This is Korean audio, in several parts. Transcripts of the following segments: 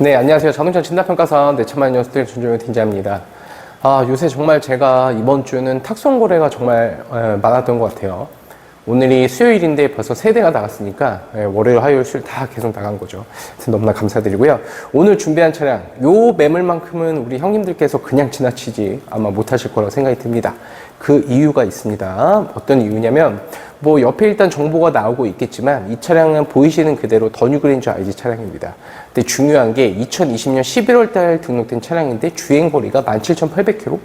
네, 안녕하세요. 자동차 진단평가사 내천만 녀석들 준종현 팀장입니다. 아, 요새 정말 제가 이번 주는 탁송 거래가 정말 에, 많았던 것 같아요. 오늘이 수요일인데 벌써 세 대가 나갔으니까 예, 월요일, 화요일, 수요일 다 계속 나간 거죠. 너무나 감사드리고요. 오늘 준비한 차량, 요 매물만큼은 우리 형님들께서 그냥 지나치지 아마 못하실 거라고 생각이 듭니다. 그 이유가 있습니다. 어떤 이유냐면 뭐 옆에 일단 정보가 나오고 있겠지만 이 차량은 보이시는 그대로 더 뉴그랜저 IG 차량입니다. 근데 중요한 게 2020년 11월 달 등록된 차량인데 주행 거리가 17,800km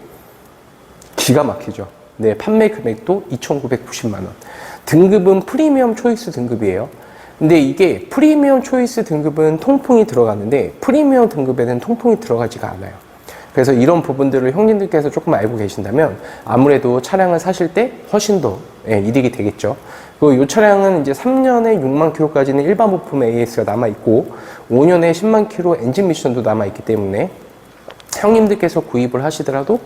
기가 막히죠. 네, 판매 금액도 2,990만 원. 등급은 프리미엄 초이스 등급이에요. 근데 이게 프리미엄 초이스 등급은 통풍이 들어가는데 프리미엄 등급에는 통풍이 들어가지가 않아요. 그래서 이런 부분들을 형님들께서 조금 알고 계신다면 아무래도 차량을 사실 때 훨씬 더 예, 이득이 되겠죠. 그리고 이 차량은 이제 3년에 6만 킬로까지는 일반 부품 AS가 남아 있고 5년에 10만 킬로 엔진 미션도 남아 있기 때문에 형님들께서 구입을 하시더라도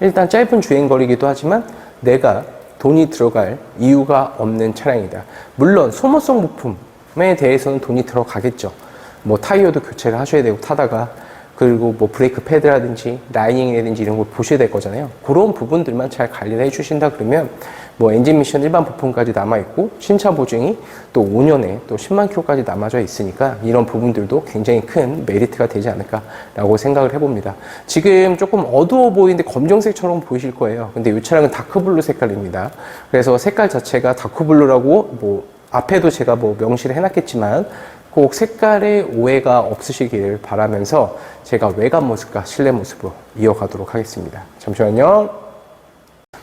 일단 짧은 주행 거리기도 하지만 내가 돈이 들어갈 이유가 없는 차량이다. 물론 소모성 부품에 대해서는 돈이 들어가겠죠. 뭐 타이어도 교체를 하셔야 되고 타다가 그리고 뭐 브레이크 패드라든지 라이닝이라든지 이런 걸 보셔야 될 거잖아요. 그런 부분들만 잘 관리를 해주신다 그러면 뭐 엔진 미션 일반 부품까지 남아 있고 신차 보증이 또 5년에 또 10만 킬로까지 남아져 있으니까 이런 부분들도 굉장히 큰 메리트가 되지 않을까라고 생각을 해봅니다. 지금 조금 어두워 보이는데 검정색처럼 보이실 거예요. 근데 이 차량은 다크블루 색깔입니다. 그래서 색깔 자체가 다크블루라고 뭐 앞에도 제가 뭐 명시를 해놨겠지만 꼭 색깔의 오해가 없으시길 바라면서 제가 외관 모습과 실내 모습으로 이어가도록 하겠습니다. 잠시만요.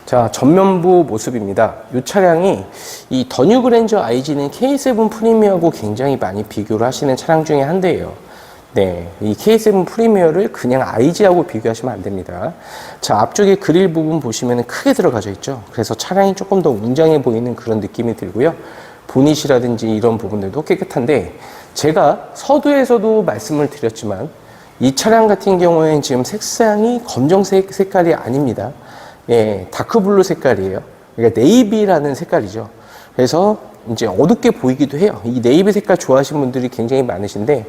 자, 전면부 모습입니다. 이 차량이 이 더뉴 그랜저 IG는 K7 프리미어하고 굉장히 많이 비교를 하시는 차량 중에 한 대예요. 네, 이 K7 프리미어를 그냥 IG하고 비교하시면 안 됩니다. 자, 앞쪽에 그릴 부분 보시면 크게 들어가져 있죠. 그래서 차량이 조금 더 웅장해 보이는 그런 느낌이 들고요. 보닛이라든지 이런 부분들도 깨끗한데 제가 서두에서도 말씀을 드렸지만 이 차량 같은 경우에는 지금 색상이 검정색 색깔이 아닙니다. 예, 다크블루 색깔이에요. 그러니까 네이비라는 색깔이죠. 그래서 이제 어둡게 보이기도 해요. 이 네이비 색깔 좋아하시는 분들이 굉장히 많으신데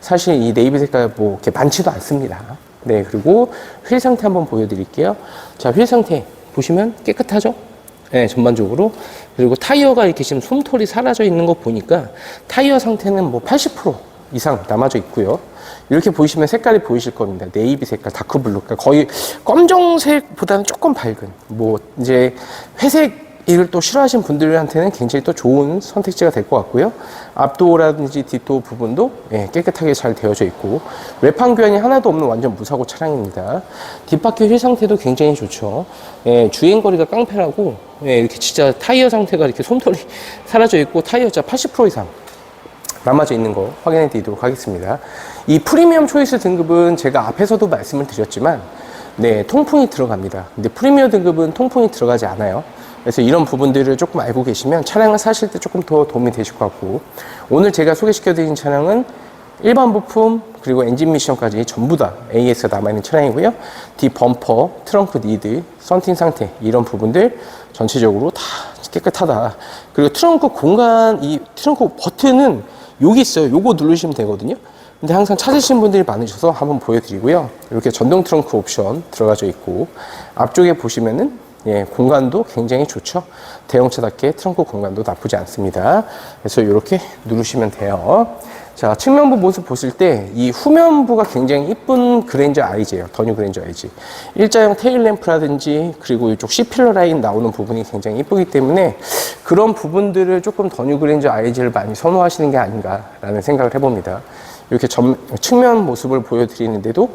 사실 이 네이비 색깔 뭐 이렇게 많지도 않습니다. 네, 그리고 휠 상태 한번 보여드릴게요. 자, 휠 상태 보시면 깨끗하죠? 네, 전반적으로. 그리고 타이어가 이렇게 지금 솜털이 사라져 있는 거 보니까 타이어 상태는 뭐 80% 이상 남아져 있고요. 이렇게 보시면 색깔이 보이실 겁니다. 네이비 색깔, 다크블루. 그러니까 거의 검정색보다는 조금 밝은, 뭐, 이제 회색 이를 또 싫어하시는 분들한테는 굉장히 또 좋은 선택지가 될 것 같고요. 앞도어라든지 뒷도어 부분도 예, 깨끗하게 잘 되어져 있고 외판 교환이 하나도 없는 완전 무사고 차량입니다. 뒷바퀴 휠 상태도 굉장히 좋죠. 예, 주행 거리가 깡패라고 예, 이렇게 진짜 타이어 상태가 이렇게 솜털이 사라져 있고 타이어 자80% 이상 남아져 있는 거 확인해 드리도록 하겠습니다. 이 프리미엄 초이스 등급은 제가 앞에서도 말씀을 드렸지만 네, 통풍이 들어갑니다. 근데 프리미엄 등급은 통풍이 들어가지 않아요. 그래서 이런 부분들을 조금 알고 계시면 차량을 사실 때 조금 더 도움이 되실 것 같고 오늘 제가 소개시켜 드린 차량은 일반 부품 그리고 엔진 미션까지 전부 다 AS가 남아있는 차량이고요. 뒷 범퍼, 트렁크 니드, 썬팅 상태 이런 부분들 전체적으로 다 깨끗하다. 그리고 트렁크 공간 이 트렁크 버튼은 여기 있어요. 요거 누르시면 되거든요. 근데 항상 찾으시는 분들이 많으셔서 한번 보여드리고요. 이렇게 전동 트렁크 옵션 들어가져 있고 앞쪽에 보시면은 예, 공간도 굉장히 좋죠. 대형차답게 트렁크 공간도 나쁘지 않습니다. 그래서 이렇게 누르시면 돼요. 자, 측면부 모습 보실 때 이 후면부가 굉장히 이쁜 그랜저 아이즈예요. 더뉴 그랜저 아이즈. 일자형 테일 램프라든지 그리고 이쪽 C필러 라인 나오는 부분이 굉장히 이쁘기 때문에 그런 부분들을 조금 더뉴 그랜저 아이즈를 많이 선호하시는 게 아닌가라는 생각을 해봅니다. 이렇게 전, 측면 모습을 보여드리는데도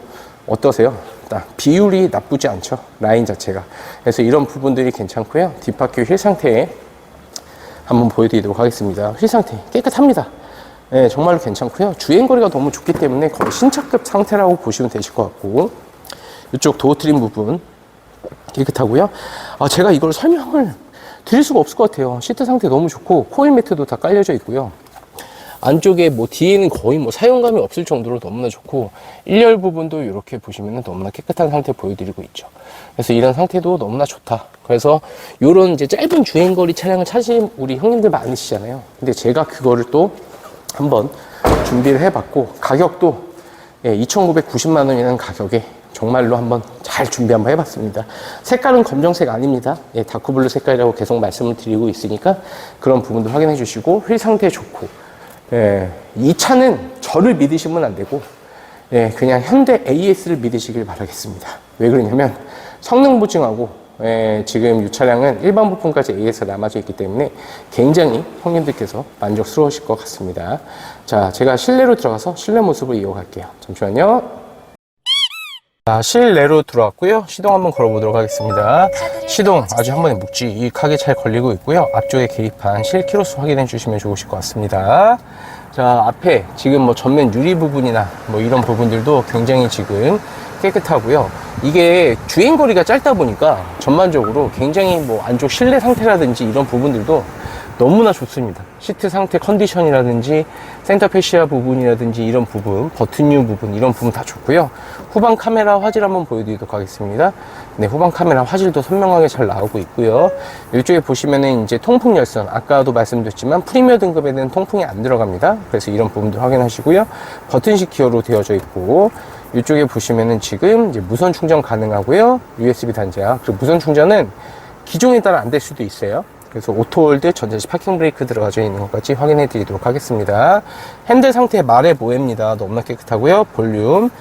어떠세요? 딱 비율이 나쁘지 않죠. 라인 자체가. 그래서 이런 부분들이 괜찮고요. 뒷바퀴 휠 상태에 한번 보여드리도록 하겠습니다. 휠 상태 깨끗합니다. 네, 정말로 괜찮고요. 주행거리가 너무 좋기 때문에 거의 신차급 상태라고 보시면 되실 것 같고 이쪽 도어 트림 부분 깨끗하고요. 아, 제가 이걸 설명을 드릴 수가 없을 것 같아요. 시트 상태 너무 좋고 코일 매트도 다 깔려져 있고요. 안쪽에 뭐 뒤에는 거의 뭐 사용감이 없을 정도로 너무나 좋고 일렬 부분도 이렇게 보시면 너무나 깨끗한 상태 보여드리고 있죠. 그래서 이런 상태도 너무나 좋다. 그래서 이런 이제 짧은 주행거리 차량을 찾으신 우리 형님들 많으시잖아요. 근데 제가 그거를 또 한번 준비를 해봤고 가격도 예, 2,990만 원이라는 가격에 정말로 한번 잘 준비 한번 해봤습니다. 색깔은 검정색 아닙니다. 예, 다크블루 색깔이라고 계속 말씀을 드리고 있으니까 그런 부분도 확인해 주시고 휠 상태 좋고 예, 이 차는 저를 믿으시면 안 되고 예, 그냥 현대 AS를 믿으시길 바라겠습니다. 왜 그러냐면 성능 보증하고 예, 지금 이 차량은 일반 부품까지 AS가 남아져 있기 때문에 굉장히 형님들께서 만족스러우실 것 같습니다. 자, 제가 실내로 들어가서 실내 모습을 이어갈게요. 잠시만요. 자, 실내로 들어왔고요. 시동 한번 걸어보도록 하겠습니다. 시동 아주 한 번에 묵직하게 잘 걸리고 있고요. 앞쪽에 개입한 실 키로수 확인해 주시면 좋으실 것 같습니다. 자, 앞에 지금 뭐 전면 유리 부분이나 뭐 이런 부분들도 굉장히 지금 깨끗하고요. 이게 주행 거리가 짧다 보니까 전반적으로 굉장히 뭐 안쪽 실내 상태라든지 이런 부분들도 너무나 좋습니다. 시트 상태 컨디션이라든지 센터 패시아 부분이라든지 이런 부분, 버튼류 부분 이런 부분 다 좋고요. 후방 카메라 화질 한번 보여드리도록 하겠습니다. 네, 후방 카메라 화질도 선명하게 잘 나오고 있고요. 이쪽에 보시면은 이제 통풍 열선, 아까도 말씀드렸지만 프리미어 등급에는 통풍이 안 들어갑니다. 그래서 이런 부분도 확인하시고요. 버튼식 기어로 되어져 있고 이쪽에 보시면은 지금 이제 무선 충전 가능하고요. USB 단자. 그리고 무선 충전은 기종에 따라 안 될 수도 있어요. 그래서 오토홀드 전자식 파킹 브레이크 들어가져 있는 것까지 확인해 드리도록 하겠습니다. 핸들 상태 말해 보입니다. 너무나 깨끗하고요. 볼륨.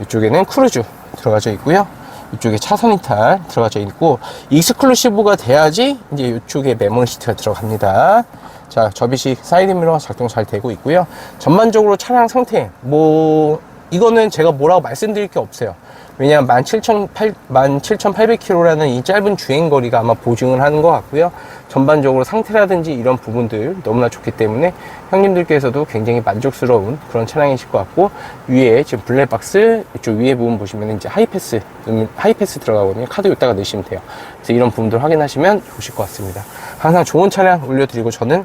이쪽에는 크루즈 들어가져 있고요. 이쪽에 차선 이탈 들어가져 있고 익스클루시브가 돼야지 이제 이쪽에 메모리 시트가 들어갑니다. 자, 접이식 사이드 미러 작동 잘 되고 있고요. 전반적으로 차량 상태 뭐 이거는 제가 뭐라고 말씀드릴 게 없어요. 왜냐하면 17,800km라는 이 짧은 주행 거리가 아마 보증을 하는 것 같고요. 전반적으로 상태라든지 이런 부분들 너무나 좋기 때문에 형님들께서도 굉장히 만족스러운 그런 차량이실 것 같고 위에 지금 블랙박스 이쪽 위에 부분 보시면 이제 하이패스 음, 하이패스 들어가거든요. 카드 여기다가 넣으시면 돼요. 그래서 이런 부분들 확인하시면 좋으실 것 같습니다. 항상 좋은 차량 올려드리고 저는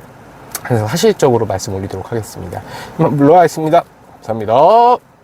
그래서 사실적으로 말씀 올리도록 하겠습니다. 물러가겠습니다. 감사합니다.